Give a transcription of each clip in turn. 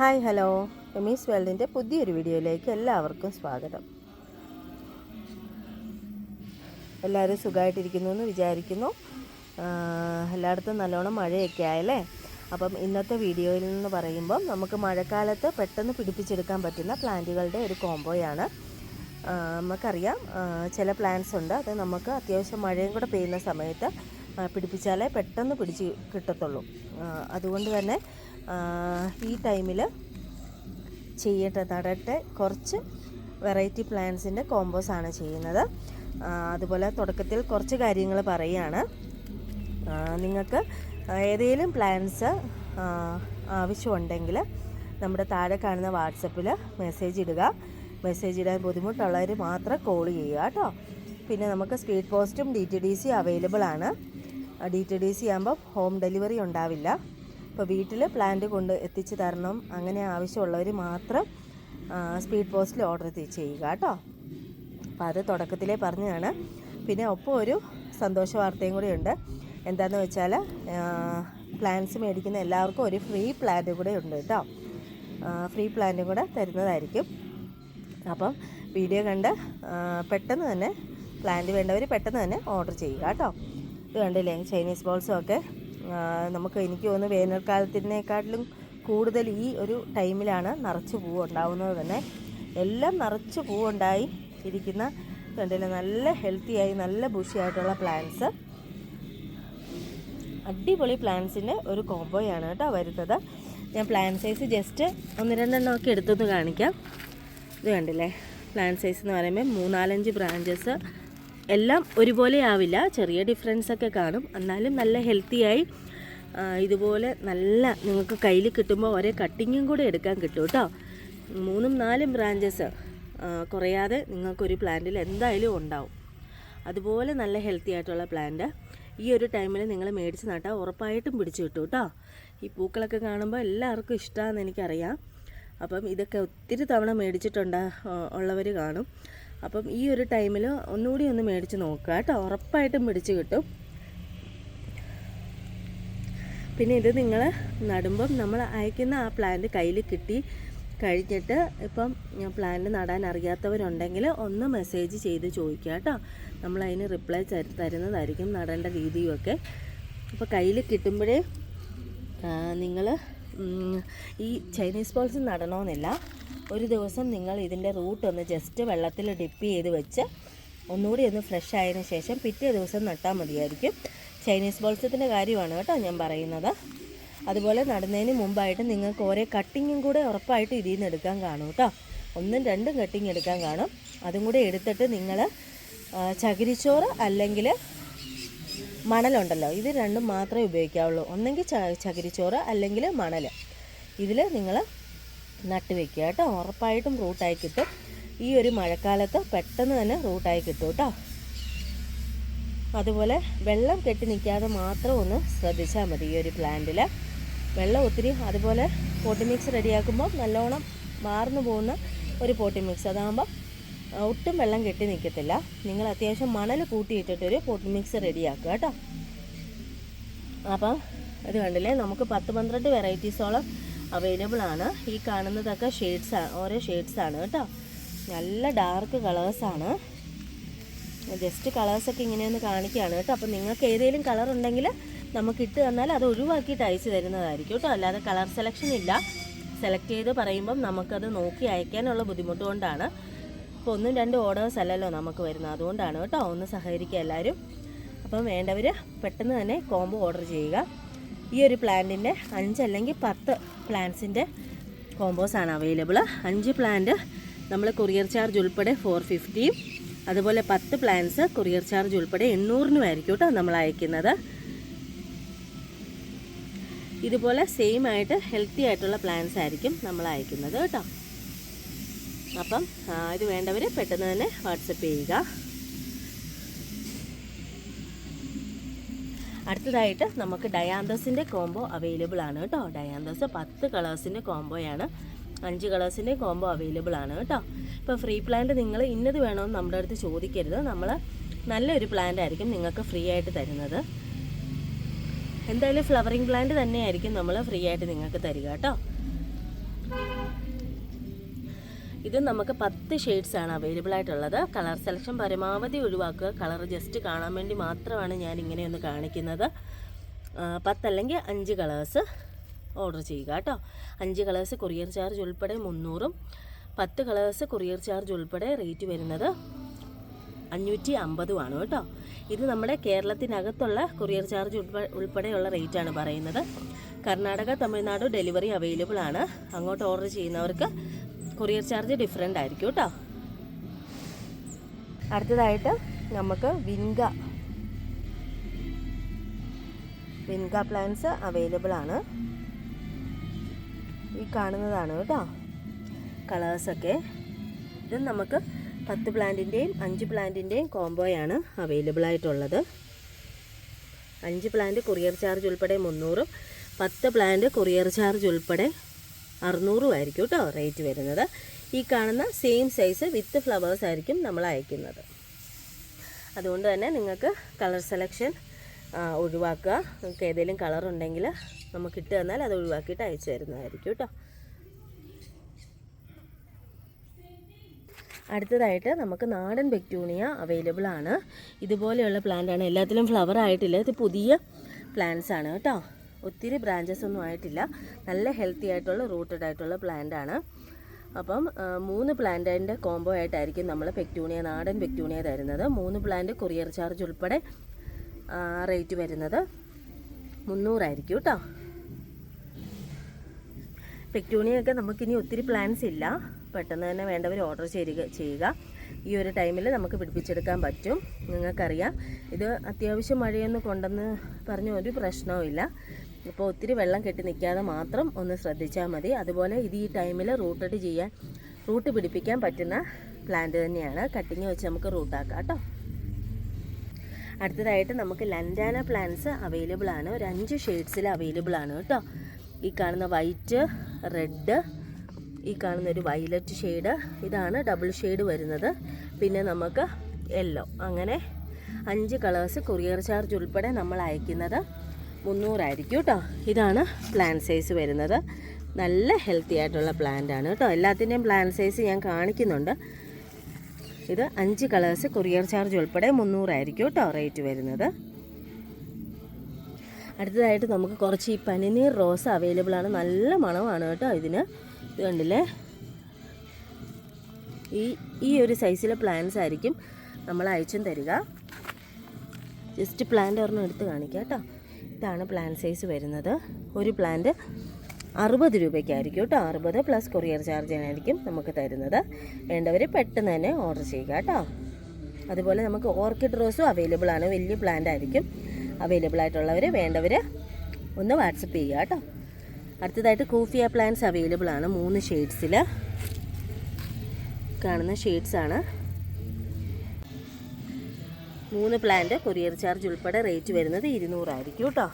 Hi hello. എമീസ് വേൾഡിന്റെ പുതിയൊരു വീഡിയോയിലേക്ക് എല്ലാവർക്കും സ്വാഗതം. എല്ലാവരും സുഖമായിട്ടിരിക്കുന്നു എന്ന് വിചാരിക്കുന്നു. എല്ലായിടത്തും നല്ലോണം മഴയൊക്കെ ആയല്ലേ? അപ്പം ഇന്നത്തെ വീഡിയോയിൽ നിന്ന് പറയുമ്പം നമുക്ക് മഴക്കാലത്ത് പെട്ടെന്ന് പിടിപ്പിച്ചെടുക്കാൻ പറ്റുന്ന പ്ലാന്റുകളുടെ ഒരു കോംബോയാണ്. നമുക്കറിയാം ചില പ്ലാന്റ്സ് ഉണ്ട്. അത് നമുക്ക് അത്യാവശ്യം മഴയും കൂടെ പെയ്യുന്ന സമയത്ത് പിടിപ്പിച്ചാലേ പെട്ടെന്ന് പിടിച്ച് കിട്ടത്തുള്ളൂ. അതുകൊണ്ട് തന്നെ ഈ ടൈമിൽ ചെയ്യട്ടെ നടട്ടെ. കുറച്ച് വെറൈറ്റി പ്ലാന്റ്സിന്റെ ആണ് ചെയ്യുന്നത്. അതുപോലെ തുടക്കത്തിൽ കുറച്ച് കാര്യങ്ങൾ പറയുകയാണ് നിങ്ങൾക്ക് ഏതെങ്കിലും പ്ലാന്റ്സ് ആവശ്യമുണ്ടെങ്കിൽ നമ്മുടെ താഴെ കാണുന്ന വാട്സപ്പിൽ മെസ്സേജ് ഇടുക. മെസ്സേജ് ഇടാൻ ബുദ്ധിമുട്ടുള്ളവർ മാത്രം കോൾ ചെയ്യുക കേട്ടോ. പിന്നെ നമുക്ക് സ്പീഡ് പോസ്റ്റും D T D C available ആണ്. ഡി ടി ഡി സി ആകുമ്പോൾ ഹോം ഡെലിവറി ഉണ്ടാവില്ല. ഇപ്പോൾ വീട്ടിൽ പ്ലാന്റ് കൊണ്ട് എത്തിച്ച് തരണം. അങ്ങനെ ആവശ്യമുള്ളവർ മാത്രം സ്പീഡ് പോസ്റ്റിൽ ഓർഡർ ചെയ്യുക കേട്ടോ. അപ്പോൾ അത് തുടക്കത്തിലേ പറഞ്ഞതാണ്. പിന്നെ ഒപ്പം ഒരു സന്തോഷ വാർത്തയും കൂടി ഉണ്ട്. എന്താണെന്ന് വെച്ചാൽ പ്ലാന്റ്സ് മേടിക്കുന്ന എല്ലാവർക്കും ഒരു ഫ്രീ പ്ലാന്റ് കൂടെ ഉണ്ട് കേട്ടോ. ഫ്രീ പ്ലാന്റും കൂടെ തരുന്നതായിരിക്കും. അപ്പം വീഡിയോ കണ്ട് പെട്ടെന്ന് തന്നെ പ്ലാന്റ് വേണ്ടവർ പെട്ടെന്ന് തന്നെ ഓർഡർ ചെയ്യുക കേട്ടോ. ഇത് കണ്ടില്ലേ ചൈനീസ് ബോൾസും ഒക്കെ നമുക്ക് എനിക്ക് തോന്നുന്നു വേനൽക്കാലത്തിനേക്കാട്ടിലും കൂടുതൽ ഈ ഒരു ടൈമിലാണ് നിറച്ച് പൂവ് ഉണ്ടാവുന്നത് തന്നെ. എല്ലാം നിറച്ച് പൂവുണ്ടായി ഇരിക്കുന്ന കണ്ടില്ലേ നല്ല ഹെൽത്തിയായി നല്ല ബുഷിയായിട്ടുള്ള പ്ലാന്റ്സ് അടിപൊളി പ്ലാന്റ്സിന്റെ ഒരു കോംബോയാണ് കേട്ടോ വരുന്നത്. ഞാൻ പ്ലാന്റ് സൈസ് ജസ്റ്റ് ഒന്ന് രണ്ടെണ്ണം ഒക്കെ എടുത്തൊന്ന് കാണിക്കാം. ഇത് കണ്ടില്ലേ പ്ലാൻ സൈസ് എന്ന് പറയുമ്പോൾ മൂന്നാലഞ്ച് ബ്രാഞ്ചസ് എല്ലാം ഒരുപോലെ ആവില്ല. ചെറിയ ഡിഫറൻസ് ഒക്കെ കാണും. എന്നാലും നല്ല ഹെൽത്തിയായി ഇതുപോലെ നല്ല നിങ്ങൾക്ക് കയ്യിൽ കിട്ടുമ്പോൾ ഒരേ കട്ടിങ്ങും കൂടെ എടുക്കാൻ കിട്ടും കേട്ടോ മൂന്നും നാലും ബ്രാഞ്ചസ് കുറയാതെ നിങ്ങൾക്കൊരു പ്ലാന്റിൽ എന്തായാലും ഉണ്ടാവും. അതുപോലെ നല്ല ഹെൽത്തി ആയിട്ടുള്ള പ്ലാന്റ് ഈ ഒരു ടൈമിൽ നിങ്ങൾ മേടിച്ച് നട്ടാൽ ഉറപ്പായിട്ടും പിടിച്ചു കിട്ടും കേട്ടോ ഈ പൂക്കളൊക്കെ കാണുമ്പോൾ എല്ലാവർക്കും ഇഷ്ടമാണെന്ന് എനിക്കറിയാം. അപ്പം ഇതൊക്കെ ഒത്തിരി തവണ മേടിച്ചിട്ടുണ്ട് ഉള്ളവർ കാണും. അപ്പം ഈ ഒരു ടൈമിൽ ഒന്നുകൂടി ഒന്ന് മേടിച്ച് നോക്കുക കേട്ടോ. ഉറപ്പായിട്ടും പിടിച്ച് കിട്ടും. പിന്നെ ഇത് നിങ്ങൾ നടുമ്പം നമ്മൾ അയക്കുന്ന ആ പ്ലാന്റ് കയ്യിൽ കിട്ടി കഴിഞ്ഞിട്ട് ഇപ്പം പ്ലാന്റ് നടാൻ അറിയാത്തവരുണ്ടെങ്കിൽ ഒന്ന് മെസ്സേജ് ചെയ്ത് ചോദിക്കുക കേട്ടോ. നമ്മൾ അതിന് റിപ്ലൈ തരുന്നതായിരിക്കും നടേണ്ട രീതിയുമൊക്കെ അപ്പോൾ കയ്യിൽ കിട്ടുമ്പോഴേ നിങ്ങൾ ഈ ചൈനീസ് ബോൾസ് നടണമെന്നില്ല ഒരു ദിവസം നിങ്ങൾ ഇതിന്റെ റൂട്ട് ഒന്ന് ജസ്റ്റ് വെള്ളത്തിൽ ഡിപ്പ് ചെയ്ത് വെച്ച് ഒന്നുകൂടി ഒന്ന് ഫ്രഷ് ആയതിനു ശേഷം പിറ്റേ ദിവസം നട്ടാൽ മതിയായിരിക്കും. ചൈനീസ് ബോൾസത്തിന്റെ കാര്യമാണ് കേട്ടോ ഞാൻ പറയുന്നത്. അതുപോലെ നടുന്നതിന് മുമ്പായിട്ട് നിങ്ങൾക്ക് ഓരോ കട്ടിങ്ങും കൂടെ ഉറപ്പായിട്ട് ഇതിൽ നിന്ന് എടുക്കാൻ കാണും കേട്ടോ. ഒന്നും രണ്ടും കട്ടിങ് എടുക്കാൻ കാണും. അതും കൂടെ എടുത്തിട്ട് നിങ്ങൾ ചകിരിച്ചോറ് അല്ലെങ്കിൽ മണലുണ്ടല്ലോ ഇത് രണ്ടും മാത്രമേ ഉപയോഗിക്കാവുള്ളൂ. ഒന്നെങ്കിൽ ചകിരിച്ചോറ് അല്ലെങ്കിൽ മണൽ. ഇതിൽ നിങ്ങൾ നട്ട് വെക്കുക കേട്ടോ. ഉറപ്പായിട്ടും റൂട്ടായി കിട്ടും. ഈ ഒരു മഴക്കാലത്ത് പെട്ടെന്ന് തന്നെ റൂട്ടായി കിട്ടും കേട്ടോ. അതുപോലെ വെള്ളം കെട്ടി നിൽക്കാതെ മാത്രം ഒന്ന് ശ്രദ്ധിച്ചാൽ മതി ഈ ഒരു പ്ലാന്റിൽ വെള്ളം ഒത്തിരി അതുപോലെ പോട്ടി മിക്സ് റെഡിയാക്കുമ്പോൾ നല്ലോണം മാർന്നു പോകുന്ന ഒരു പോട്ടി മിക്സ് അതാകുമ്പോൾ ഒട്ടും വെള്ളം കെട്ടി നിൽക്കത്തില്ല. നിങ്ങൾ അത്യാവശ്യം മണൽ കൂട്ടിയിട്ടിട്ടൊരു പോട്ടി മിക്സ് റെഡിയാക്കുക കേട്ടോ. അപ്പം ഇത് കണ്ടില്ലേ? നമുക്ക് പത്ത് പന്ത്രണ്ട് വെറൈറ്റീസോളം അവൈലബിൾ ആണ്. ഈ കാണുന്നതൊക്കെ ഷെയ്ഡ്സ് ഓരോ ഷെയ്ഡ്സ് ആണ് കേട്ടോ. നല്ല ഡാർക്ക് കളേഴ്സാണ് ജസ്റ്റ് കളേഴ്സൊക്കെ ഇങ്ങനെയൊന്ന് കാണിക്കുകയാണ് കേട്ടോ. അപ്പം നിങ്ങൾക്ക് ഏതെങ്കിലും കളർ ഉണ്ടെങ്കിൽ നമുക്ക് ഇട്ട് തന്നാൽ അത് ഒഴിവാക്കിയിട്ട് അയച്ചു തരുന്നതായിരിക്കും കേട്ടോ. അല്ലാതെ കളർ സെലക്ഷൻ ഇല്ല. സെലക്ട് ചെയ്ത് പറയുമ്പം നമുക്കത് നോക്കി അയക്കാനുള്ള ബുദ്ധിമുട്ട് കൊണ്ടാണ്. ഇപ്പോൾ ഒന്നും രണ്ട് ഓർഡേഴ്സ് അല്ലല്ലോ നമുക്ക് വരുന്നത്. അതുകൊണ്ടാണ് കേട്ടോ. ഒന്ന് സഹകരിക്കുക എല്ലാവരും. അപ്പം വേണ്ടവർ പെട്ടെന്ന് തന്നെ കോംബോ ഓർഡർ ചെയ്യുക. ഈ ഒരു പ്ലാന്റിന്റെ അഞ്ച് അല്ലെങ്കിൽ പത്ത് പ്ലാന്റ്സിന്റെ ആണ് അവൈലബിൾ അഞ്ച് പ്ലാന്റ് നമ്മൾ കൊറിയർ ചാർജ് ഉൾപ്പെടെ ഫോർ ഫിഫ്റ്റിയും അതുപോലെ പത്ത് പ്ലാന്റ്സ് കൊറിയർ ചാർജ് ഉൾപ്പെടെ എണ്ണൂറിനും ആയിരിക്കും കേട്ടോ നമ്മൾ അയക്കുന്നത്. ഇതുപോലെ സെയിം ആയിട്ട് ഹെൽത്തി ആയിട്ടുള്ള പ്ലാന്റ്സ് ആയിരിക്കും നമ്മൾ അയക്കുന്നത് കേട്ടോ അപ്പം ഇത് വേണ്ടവർ പെട്ടെന്ന് തന്നെ വാട്സപ്പ് ചെയ്യുക. അടുത്തതായിട്ട് നമുക്ക് ഡയാന്തസിന്റെ കോംബോ അവൈലബിൾ ആണ് കേട്ടോ. ഡയാന്തസ് പത്ത് കളേഴ്സിന്റെ കോംബോയാണ് അഞ്ച് കളേഴ്സിന്റെ കോംബോ അവൈലബിൾ ആണ് കേട്ടോ. ഇപ്പോൾ ഫ്രീ പ്ലാന്റ് നിങ്ങൾ ഇന്നത് വേണമെന്ന് നമ്മുടെ അടുത്ത് ചോദിക്കരുത്. നമ്മൾ നല്ലൊരു പ്ലാന്റ് ആയിരിക്കും നിങ്ങൾക്ക് ഫ്രീ ആയിട്ട് തരുന്നത്. എന്തായാലും ഫ്ലവറിങ് പ്ലാന്റ് തന്നെയായിരിക്കും നമ്മൾ ഫ്രീ ആയിട്ട് നിങ്ങൾക്ക് തരിക കേട്ടോ. ഇത് നമുക്ക് പത്ത് ആണ് അവൈലബിൾ ആയിട്ടുള്ളത്. കളർ സെലക്ഷൻ പരമാവധി ഒഴിവാക്കുക. കളർ ജസ്റ്റ് കാണാൻ വേണ്ടി മാത്രമാണ് ഞാൻ ഇങ്ങനെ ഒന്ന് കാണിക്കുന്നത്. പത്തല്ലെങ്കിൽ അഞ്ച് കളേഴ്സ് ഓർഡർ ചെയ്യുക കേട്ടോ. അഞ്ച് കളേഴ്സ് കൊറിയർ ചാർജ് ഉൾപ്പെടെ മുന്നൂറും പത്ത് കളേഴ്സ് കൊറിയർ ചാർജ് ഉൾപ്പെടെ റേറ്റ് വരുന്നത് അഞ്ഞൂറ്റി അമ്പതുമാണ് കേട്ടോ. ഇത് നമ്മുടെ കേരളത്തിനകത്തുള്ള കൊറിയർ ചാർജ് ഉൾപ്പെടെയുള്ള റേറ്റാണ് പറയുന്നത്. കർണാടക തമിഴ്നാട് ഡെലിവറി അവൈലബിൾ ആണ്. അങ്ങോട്ട് ഓർഡർ ചെയ്യുന്നവർക്ക് കൊറിയർ ചാർജ് ഡിഫറെന്റ് ആയിരിക്കും കേട്ടോ. അടുത്തതായിട്ട് നമുക്ക് വിൻഗ. വിൻഗ പ്ലാൻസ് അവൈലബിൾ ആണ്. ഈ കാണുന്നതാണ് കേട്ടോ. കളേഴ്സൊക്കെ ഇത് നമുക്ക് പത്ത് പ്ലാന്റിന്റെയും അഞ്ച് പ്ലാന്റിന്റെയും കോംബോയാണ് അവൈലബിൾ ആയിട്ടുള്ളത്. അഞ്ച് പ്ലാന്റ് കൊറിയർ ചാർജ് ഉൾപ്പെടെ മുന്നൂറും പത്ത് പ്ലാന്റ് കൊറിയർ ചാർജ് ഉൾപ്പെടെ അറുന്നൂറും ആയിരിക്കും കേട്ടോ റേറ്റ് വരുന്നത്. ഈ കാണുന്ന സെയിം സൈസ് വിത്ത് ഫ്ലവേഴ്സ് ആയിരിക്കും നമ്മൾ അയക്കുന്നത്. അതുകൊണ്ട് തന്നെ നിങ്ങൾക്ക് കളർ സെലക്ഷൻ ഒഴിവാക്കുക. നിങ്ങൾക്ക് ഏതെങ്കിലും കളർ ഉണ്ടെങ്കിൽ നമുക്ക് ഇട്ട് തന്നാൽ അത് ഒഴിവാക്കിയിട്ട് അയച്ചു തരുന്നതായിരിക്കും കേട്ടോ അടുത്തതായിട്ട് നമുക്ക് നാടൻ ബെക്ടൂണിയ അവൈലബിൾ ആണ്. ഇതുപോലെയുള്ള പ്ലാന്റ് ആണ്. എല്ലാത്തിലും ഫ്ലവർ ആയിട്ടില്ല. ഇത് പുതിയ പ്ലാന്റ്സ് ആണ് കേട്ടോ ഒത്തിരി ബ്രാഞ്ചസ് ഒന്നും ആയിട്ടില്ല. നല്ല ഹെൽത്തി ആയിട്ടുള്ള റൂട്ടഡ് ആയിട്ടുള്ള പ്ലാന്റ് ആണ്. അപ്പം മൂന്ന് പ്ലാന്റിന്റെ കോംബോ ആയിട്ടായിരിക്കും നമ്മൾ പെക്ടൂണിയ നാടൻ പെക്ടൂണിയ തരുന്നത്. മൂന്ന് പ്ലാന്റ് കൊറിയർ ചാർജ് ഉൾപ്പെടെ റേറ്റ് വരുന്നത് മുന്നൂറായിരിക്കും കേട്ടോ. പെക്ടൂണിയൊക്കെ നമുക്കിനി ഒത്തിരി പ്ലാന്റ്സ് ഇല്ല. പെട്ടെന്ന് തന്നെ വേണ്ടവർ ഓർഡർ ചെയ്യുക ചെയ്യുക. ഈ ഒരു ടൈമിൽ നമുക്ക് പിടിപ്പിച്ചെടുക്കാൻ പറ്റും. നിങ്ങൾക്കറിയാം. ഇത് അത്യാവശ്യം മഴയൊന്നും കൊണ്ടെന്ന് പറഞ്ഞ ഒരു പ്രശ്നവും ഇല്ല ഇപ്പോൾ ഒത്തിരി വെള്ളം കെട്ടി നിൽക്കാതെ മാത്രം ഒന്ന് ശ്രദ്ധിച്ചാൽ മതി. അതുപോലെ ഇത് ഈ ടൈമിൽ റൂട്ടഡ് ചെയ്യാൻ റൂട്ട് പിടിപ്പിക്കാൻ പറ്റുന്ന പ്ലാന്റ് തന്നെയാണ്. കട്ടിങ് വെച്ച് നമുക്ക് റൂട്ടാക്കാം കേട്ടോ. അടുത്തതായിട്ട് നമുക്ക് ലൻഡാന പ്ലാന്റ്സ് അവൈലബിൾ ആണ്. ഒരു അഞ്ച് ഷെയ്ഡ്സിൽ അവൈലബിൾ ആണ് കേട്ടോ. ഈ കാണുന്ന വൈറ്റ് റെഡ് ഈ കാണുന്ന ഒരു വയലറ്റ് ഷെയ്ഡ് ഇതാണ് ഡബിൾ ഷെയ്ഡ് വരുന്നത്. പിന്നെ നമുക്ക് യെല്ലോ അങ്ങനെ അഞ്ച് കളേഴ്സ് കൊറിയർ ചാർജ് ഉൾപ്പെടെ നമ്മൾ അയക്കുന്നത്. മുന്നൂറായിരിക്കും കേട്ടോ. ഇതാണ് പ്ലാൻ സൈസ് വരുന്നത്. നല്ല ഹെൽത്തി ആയിട്ടുള്ള പ്ലാന്റ് ആണ് കേട്ടോ. എല്ലാത്തിന്റെയും പ്ലാൻ സൈസ് ഞാൻ കാണിക്കുന്നുണ്ട്. ഇത് അഞ്ച് കളേഴ്സ് കൊറിയർ ചാർജ് ഉൾപ്പെടെ മുന്നൂറായിരിക്കും കേട്ടോ റേറ്റ് വരുന്നത്. അടുത്തതായിട്ട് നമുക്ക് കുറച്ച് ഈ പനിനീർ റോസ് അവൈലബിൾ ആണ്. നല്ല മണമാണ് കേട്ടോ ഇതിന്. ഇത് കണ്ടില്ലേ? ഈ ഈ ഒരു സൈസിലെ പ്ലാന്റ്സ് ആയിരിക്കും നമ്മൾ അയച്ചും തരിക. ജസ്റ്റ് പ്ലാന്റ് ഒരെണ്ണം എടുത്ത് കാണിക്കാം കേട്ടോ. ഇതാണ് പ്ലാന്റ് സൈസ് വരുന്നത്. ഒരു പ്ലാന്റ് അറുപത് രൂപയ്ക്കായിരിക്കും കേട്ടോ. അറുപത് പ്ലസ് കൊറിയർ ചാർജിനായിരിക്കും നമുക്ക് തരുന്നത്. വേണ്ടവർ പെട്ടെന്ന് തന്നെ ഓർഡർ ചെയ്യുക കേട്ടോ. അതുപോലെ നമുക്ക് ഓർക്കിഡ് റോസും അവൈലബിൾ ആണ്. വലിയ പ്ലാന്റ് ആയിരിക്കും അവൈലബിൾ ആയിട്ടുള്ളവർ വേണ്ടവർ ഒന്ന് വാട്സപ്പ് ചെയ്യുക കേട്ടോ. അടുത്തതായിട്ട് കൂഫിയ പ്ലാന്റ്സ് അവൈലബിൾ ആണ്. മൂന്ന് ഷെയ്ഡ്സിൽ കാണുന്ന ഷെയ്ഡ്സ് ആണ്. മൂന്ന് പ്ലാന്റ് കൊറിയർ ചാർജ് ഉൾപ്പെടെ റേറ്റ് വരുന്നത് ഇരുന്നൂറായിരിക്കും കേട്ടോ.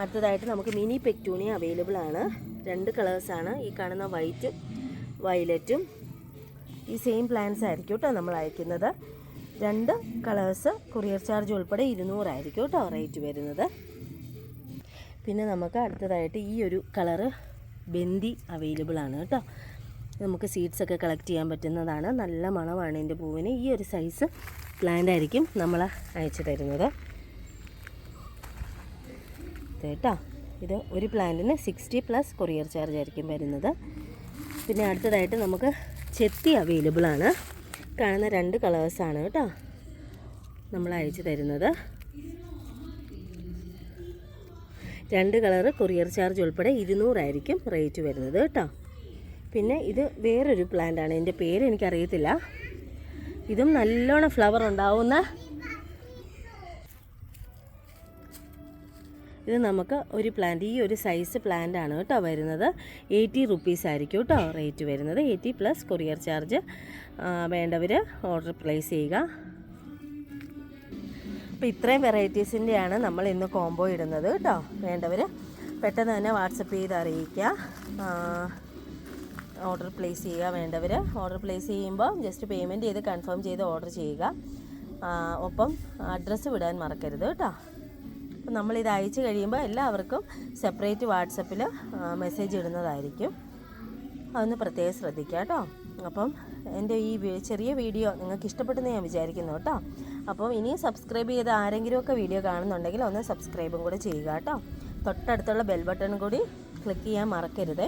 അടുത്തതായിട്ട് നമുക്ക് മിനി പെക്ടൂണിയ അവൈലബിൾ ആണ്. രണ്ട് കളേഴ്സാണ് ഈ കാണുന്ന വൈറ്റും വയലറ്റും ഈ സെയിം പ്ലാന്റ്സ് ആയിരിക്കും കേട്ടോ നമ്മൾ അയക്കുന്നത്. രണ്ട് കളേഴ്സ് കൊറിയർ ചാർജ് ഉൾപ്പെടെ ഇരുന്നൂറായിരിക്കും കേട്ടോ റേറ്റ് വരുന്നത്. പിന്നെ നമുക്ക് അടുത്തതായിട്ട് ഈ ഒരു കളറ് ബന്ദി അവൈലബിൾ ആണ് കേട്ടോ. നമുക്ക് സീഡ്സൊക്കെ കളക്ട് ചെയ്യാൻ പറ്റുന്നതാണ്. നല്ല മണമാണ് എന്റെ പൂവിന്. ഈ ഒരു സൈസ് പ്ലാന്റ് ആയിരിക്കും നമ്മൾ അയച്ചു തരുന്നത്. കേട്ടോ ഇത് ഒരു പ്ലാന്റിന് സിക്സ്റ്റി പ്ലസ് കൊറിയർ ചാർജ് ആയിരിക്കും വരുന്നത്. പിന്നെ അടുത്തതായിട്ട് നമുക്ക് ചെത്തി അവൈലബിൾ ആണ്. കാണുന്ന രണ്ട് കളേഴ്സാണ് കേട്ടോ നമ്മൾ അയച്ചു തരുന്നത്. രണ്ട് കളറ് കൊറിയർ ചാർജ് ഉൾപ്പെടെ ഇരുന്നൂറായിരിക്കും റേറ്റ് വരുന്നത് കേട്ടോ. പിന്നെ ഇത് വേറൊരു പ്ലാന്റാണ് എന്റെ പേര് എനിക്കറിയത്തില്ല. ഇതും നല്ലോണം ഫ്ലവർ ഉണ്ടാവുന്ന ഇത് നമുക്ക് ഒരു പ്ലാന്റ് ഈ ഒരു സൈസ് പ്ലാന്റ് ആണ് കേട്ടോ വരുന്നത്. എയ്റ്റി റുപ്പീസ് ആയിരിക്കും കേട്ടോ റേറ്റ് വരുന്നത്. എയ്റ്റി പ്ലസ് കൊറിയർ ചാർജ് വേണ്ടവർ ഓർഡർ പ്ലേസ് ചെയ്യുക. അപ്പോൾ ഇത്രയും വെറൈറ്റീസിന്റെയാണ് നമ്മൾ ഇന്ന് കോംബോ ഇടുന്നത് കേട്ടോ. വേണ്ടവർ പെട്ടെന്ന് തന്നെ വാട്സപ്പ് ചെയ്ത് അറിയിക്കുക. ഓർഡർ പ്ലേസ് ചെയ്യുക വേണ്ടവർ ഓർഡർ പ്ലേസ് ചെയ്യുമ്പോൾ ജസ്റ്റ് പേയ്മെന്റ് ചെയ്ത് കൺഫേം ചെയ്ത് ഓർഡർ ചെയ്യുക. ഒപ്പം അഡ്രസ്സ് വിടാൻ മറക്കരുത് കേട്ടോ. അപ്പം നമ്മളിത് അയച്ചു കഴിയുമ്പോൾ എല്ലാവർക്കും സെപ്പറേറ്റ് വാട്സപ്പിൽ മെസ്സേജ് ഇടുന്നതായിരിക്കും. അതൊന്ന് പ്രത്യേകം ശ്രദ്ധിക്കുക കേട്ടോ. അപ്പം എന്റെ ഈ ചെറിയ വീഡിയോ നിങ്ങൾക്ക് ഇഷ്ടപ്പെട്ടെന്ന് ഞാൻ വിചാരിക്കുന്നു കേട്ടോ. അപ്പോൾ ഇനിയും സബ്സ്ക്രൈബ് ചെയ്ത് ആരെങ്കിലുമൊക്കെ വീഡിയോ കാണുന്നുണ്ടെങ്കിൽ ഒന്ന് സബ്സ്ക്രൈബും കൂടെ ചെയ്യുക കേട്ടോ. തൊട്ടടുത്തുള്ള ബെൽ ബട്ടൺ കൂടി ക്ലിക്ക് ചെയ്യാൻ മറക്കരുത്.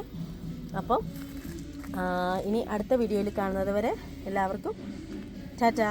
അപ്പം ഇനി അടുത്ത വീഡിയോയിൽ കാണുന്നത് വരെ എല്ലാവർക്കും ടാറ്റാ.